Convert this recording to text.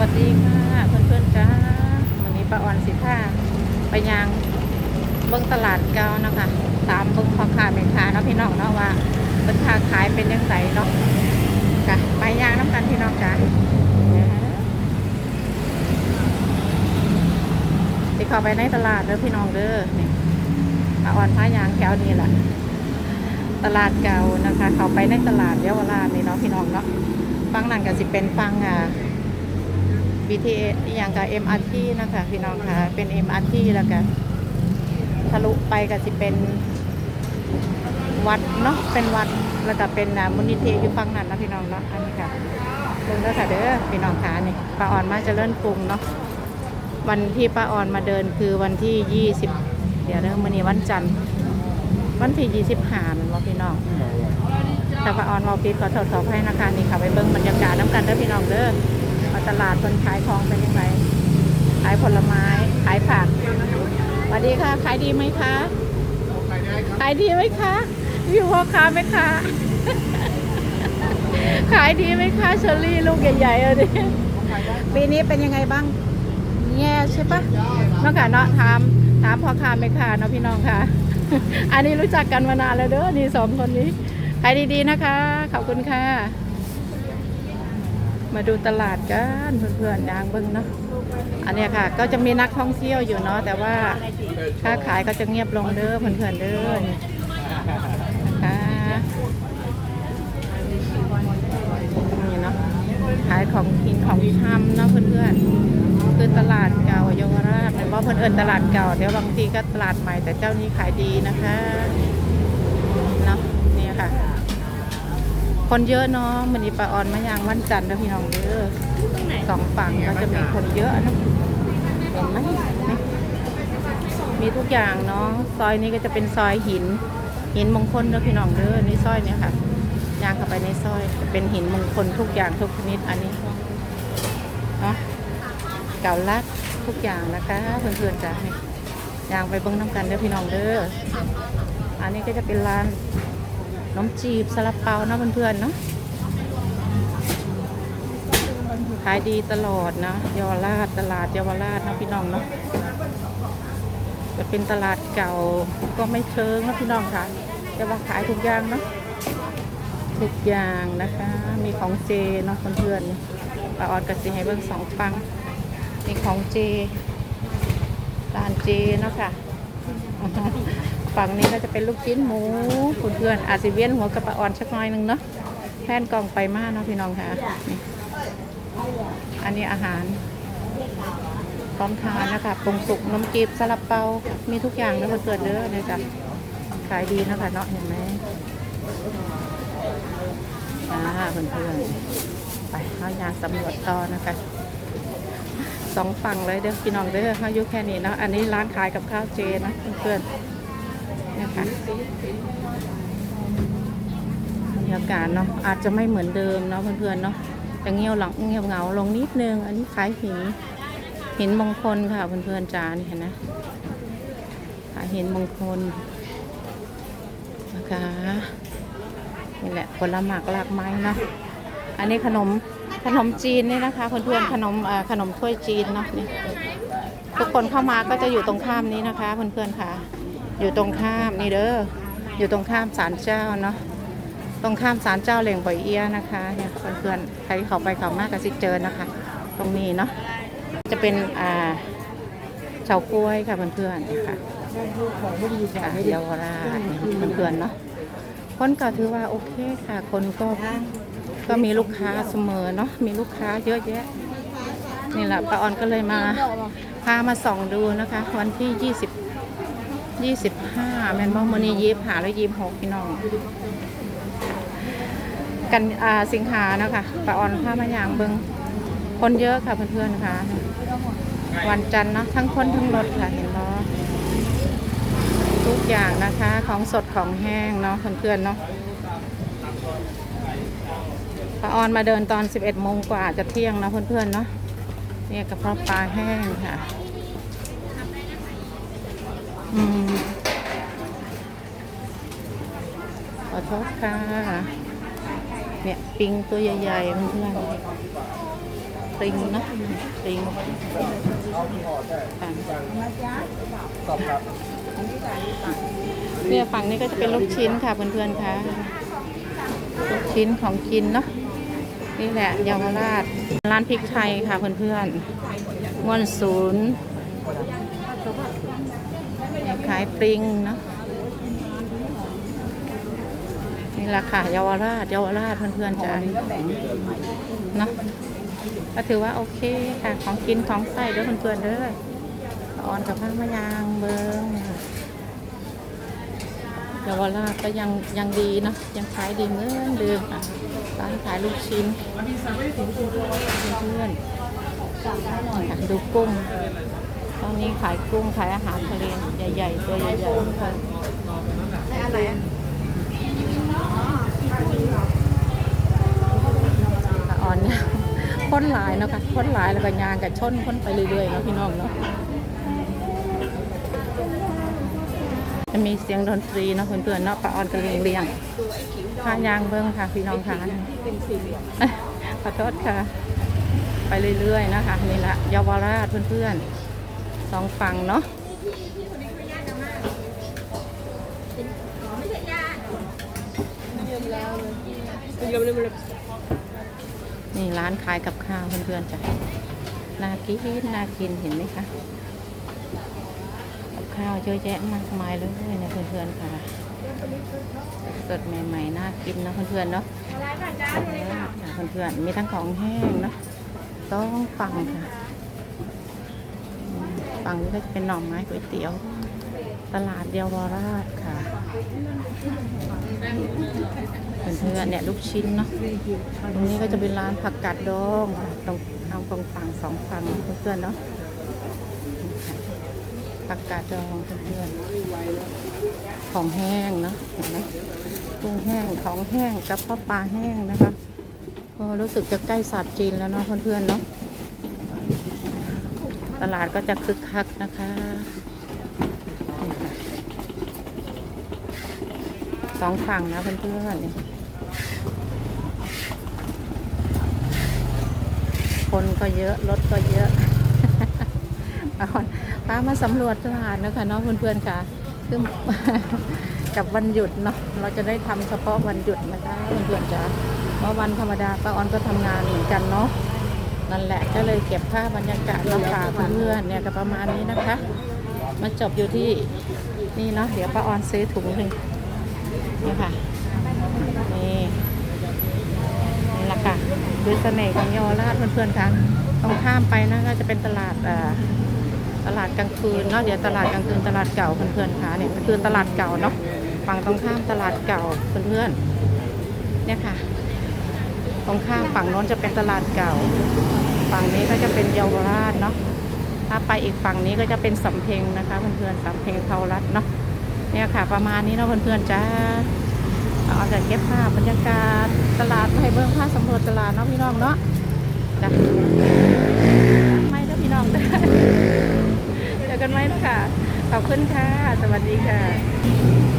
วัสดีค่ะเพื่อนๆจ้าวันนี้ป้าออนสิท่าไปยางเบิ้งตลาดเก่านะคะตามเบิ้งพ่อค้าแม่ค้าเนาะพี่น้องเนาะว่าเป็นค้าขายเป็นยังไงเนาะจ้ะไปยางน้ำกันพี่น้องจ้าที่เข้าไปในตลาดเด้อพี่น้องเด้อนี่ป้าออนพายางแก้วนี่แหละตลาดเก่านะคะ เข้าไปในตลาดเยาวราชนี่เนาะพี่น้องเนาะฟังนั่นก็สิเป็นฟังอ่า BTS อหย่างกับ MRT นะคะพี่น้องค่ะ เป็น MRT แล้วก็ทะลุไปก็สิเป็นวัดเนาะ เป็นวัดแล้วก็เป็นมูลนิธิอยู่ฝั่งนั้นนะพี่น้องเนาะ อันนี้ค่ะลงเด้อค่ะเด้อพี่น้องค่ะนี่ป้าอ่อนมาจะเลิ่นกรุงเนาะ วันที่ป้าอ่อนมาเดินคือวันที่ 20 เดี๋ยวเด้อมื้อนี้วันจันทร์วันที่ 25มันว่าพี่น้องแต่ป้าอ่อนมาปิดขอโทษขอให้นะคะนี่ค่ะไปเบิ่งบรรยากาศน้ำกันเด้อพี่น้องเด้อ มาตลาดคนขายของเป็นยังไงขายผลไม้ ขายผักสวัสดีค่ะ ขายดีไหมคะ ขายดีไหมคะอยู่พ่อค้าไหมคะ ขายดีไหมคะเชอรี่ลูกใหญ่ๆเลยดิปีนี้เป็นยังไงบ้างแย่ใช่ปะน้องค่ะเนาะถามถามพ่อค้าไหมคะเนาะพี่น้องค่ะ อันนี้รู้จักกันมานานแล้วเด้อนี่สองคนนี้ขายดีๆนะคะ ขอบคุณค่ะ มาดูตลาดกันเพื่อนๆยางเบิ้งเนาะอันนี้ค่ะ ก็จะมีนักท่องเที่ยวอยู่เนาะแต่ว่าค้าขายก็จะเงียบลงเด้อเพื่อนๆเด้อนะคะนี่เนาะขายของกินของชำเนาะเพื่อนๆคือตลาดเก่าเยาวราชเป็นว่าเพื่อนเอินตลาดเก่าเดี๋ยวบางทีก็ตลาดใหม่แต่เจ้านี้ขายดีนะคะ คนเยอะเนาะมันนี้ปลาออนมะยางวันจันทร์นะพี่น้องเด้อสองฝั่งก็จะมีคนเยอะนะเห็นไหมมีทุกอย่างเนาะซอยนี้ก็จะเป็นซอยหิน หินมงคลเด้อพี่น้องเด้อนี่ซอยเนี้ยค่ะย่างเข้าไปในซอยจะเป็นหินมงคลทุกอย่างทุกชนิดอันนี้เนาะเก่าลัดทุกอย่างนะคะเพื่อนๆจ้ะย่างไปเบิ้งน้ำกันเด้อพี่น้องเด้ออันนี้ก็จะเป็นร้าน น้ำจีบซาลาเปาเนาะเพื่อนๆเนาะขายดีตลอดนะเยาวราชตลาดเยาวราชนะพี่น้องเนาะจะเป็นตลาดเก่าก็ไม่เชิงนะพี่น้องค่ะจะว่าขายทุกอย่างเนาะทุกอย่างนะคะ มีของเจเนาะเพื่อนๆปลาออดกระสีให้เบิ่งสองฟังมีของเจร้านเจเนาะค่ะ ฝั่งนี้ก็จะเป็นลูกชิ้นหมูเพื่อนๆอาจสิเวียนหัวกระปะอ่อนสักน่อยหนึงเนาะแผ่นกล่องไปมากเนาะพี่น้องค่ะนี่อันนี้อาหารพร้อมทานนะคะปรุงสุกน้ำจีบซาลาเปา มีทุกอย่างนะเพื่อนๆเด้อเลยจ้ะขายดีนะคะเนาะเห็นไหมอ่าเพื่อนๆไปเขายางสำรวจต่อนะคะสองฝั่งเลยเด้อพี่น้องเด้อเขาอยู่แค่นี้เนาะอันนี้ร้านขายกับข้าวเจนะเพื่อนๆ นี่ยค่ะบรรยากาศเนาะอาจจะไม่เหมือนเดิมเนาะเพื่อนๆเนาะแต่เงียวหลังเงียบเงาลงนิดนึง อันนี้คล้ายหินหินมงคลค่ะเพื่อนๆจานเห็นนะขายหินมงคลนะคะนี่แหละผลไม้หลากไม้เนาะอันนี้ขนมขนมจีนนี่นะคะเพื่อนๆขนมขนมถ้วยจีนเนาะนี่ทุกคนเข้ามาก็จะอยู่ตรงข้ามนี้นะคะเพื่อนๆค่ะ อยู่ตรงข้ามนี่เด้ออยู่ตรงข้ามศาลเจ้าเนาะตรงข้ามศาลเจ้าเหล่งบ่อยเอียนะคะเนี่ยเพื่อนๆใครเขาไปเขามากก็สิเจอนะคะ ตรงนี้เนาะจะเป็นอ่าเฉากล้วยค่ะเพื่อนๆค่ะค่ะเยาวราชเพื่อนๆเนาะคนก็ถือว่าโอเคค่ะ คนก็ก็มีลูกค้าเสมอเนาะมีลูกค้าเยอะแยะนี่แหละป้าออนก็เลยมาพามาส่องดูนะคะ วันที่ยี่สิบ ยี่สิบห้าแมนบอมอนียีบหาแล้วยีบหกพี่น้อง กันอ่าสิงหานะคะปะออนผ้ามายางเบิงคนเยอะค่ะเพื่อนๆค่ะ วันจันทร์เนาะทั้งคนทั้งรถค่ะเห็นบอทุกอย่างนะคะของสดของแห้งเนาะเพื่อนๆเนาะปะออนมาเดินตอน 11โมงกว่าจะเที่ยงนะเพื่อนๆเนาะเนี่ยกระเพาะปลาแห้งค่ะ อืมขอโทษค่ะ เนี่ยปิงตัวใหญ่ๆเพื่อนปริงนะปริงค่ะตอบครับเนี่ยฝั่งนี้ก็จะเป็นลูกชิ้นค่ะเพื่อนๆค่ะลูกชิ้นของกินเนาะนี่แหละเยาวราชร้านพริกไทยค่ะเพื่อนๆม่วนศูนย์ ขายปริงเนาะนี่แหละค่ะเยาวราชเยาวราชเพื่อนๆจ้ะเนาะก็ถือว่าโอเคค่ะของกินของใส่เด้วยเพื่อนๆเด้ออ่อนกับข้างมะยางเบิ้งเยาวราชก็ยังยังดีเนอะยังขายดีเหมือนเดิมอะร้านขายลูกชิ้นเพื่อนๆดูกุ้ง ตอนนี้ขายกุ้งขายอาหารทะเลใหญ่ๆ ตัวใหญ่ๆค่ะอ่อนเนี่ยค้นหลายเนาะค่ะค้นหลายแล้วก็ยางกับชนค้นไปเรื่อยๆเนาะพี่น้องเนาะจะมีเสียงดนตรีเนาะเพื่อนๆเนาะปะออนกระเลียงเลียงข้ายางเบิ้งค่ะ พี่น้องค่ะขอโทษค่ะ ไปเรื่อยๆนะคะนี่ละเยาวราชเพื่อนๆ สองฝั่งเนาะนี่ร้านขายกับข้าวเพื่อนๆจ้ะน่ากินน่ากินเห็นไหมคะกับข้าวเยอะแยะมากมายเลยนะเพื่อนๆค่ะสดๆใหม่ๆน่ากินนะเพื่อนๆเนาะเพื่อนๆมีทั้งของแห้งเนาะต้องฝั่งค่ะอืม ฝั่งนี้ก็จะเป็นหน่อไม้ก๋วยเตี๋ยว ตลาดเดียววราชค่ะเพื่อนๆเนี่ยลูกชิ้นเนาะตรงนี้ก็จะเป็นร้านผักกาดดองตรงเอาตรงฝั่งสองฝั่งเพื่อนๆเนาะผักกาดดองเพื่อนๆของแห้งเนาะเห็นไหมกุ้งแห้งของแห้งกับข้าวปลาแห้งนะคะก็รู้สึกจะใกล้ศาสตร์จีนแล้วเนาะเพื่อนๆเนาะ ตลาดก็จะคึกคักนะคะสองฝั่งนะเพื่อนๆคนก็เยอะ รถก็เยอะป้าป้ามาสำรวจตลาดนะคะเนาะเพื่อนๆค่ะคือกับวันหยุดเนาะเราจะได้ทำเฉพาะวันหยุดนะคะเพื่อนๆจ้ะเพราะวันธรรมดาป้าออนก็ทำงานเหมือนกันเนาะ นั่นแหละก็เลยเก็บภาพบรรยากาศมาฝากเพื่อนเนี่ยก็ประมาณนี้นะคะมาจบอยู่ที่นี่เนาะเดี๋ยวป้าออนซื้อถุงหนึ่งนี่ค่ะนี่นี่แหละค่ะดูเสน่ห์ของเยาวราชเพื่อนๆค่ะต้องข้ามไปนะก็จะเป็นตลาดอ่อตลาดกลางคืนเนาะเดี๋ยวตลาดกลางคืนตลาดเก่าเพื่อนๆค่ะเนี่ยคือตลาดเก่าเนาะฝั่งตรงข้ามตลาดเก่าเพื่อนๆเนี่ยค่ะ ตรงข้ามฝั่งโน้นจะเป็นตลาดเก่า ฝั่งนี้ก็จะเป็นเยาวราชเนาะถ้าไปอีกฝั่งนี้ก็จะเป็นสำเพ็งนะคะเพื่อนๆสำเพ็งเทารัดเนาะเนี่ยค่ะ ประมาณนี้เนาะเพื่อนๆจ้าเอาแต่เก็บภาพบรรยากาศตลาดมาให้เบิ่งภาพสำรวจตลาดเนาะพี่น้องเนาะจ้ะไม่เด้อพี่น้องเด้อเจอกันไหมนะคะขอบคุณค่ะ สวัสดีค่ะ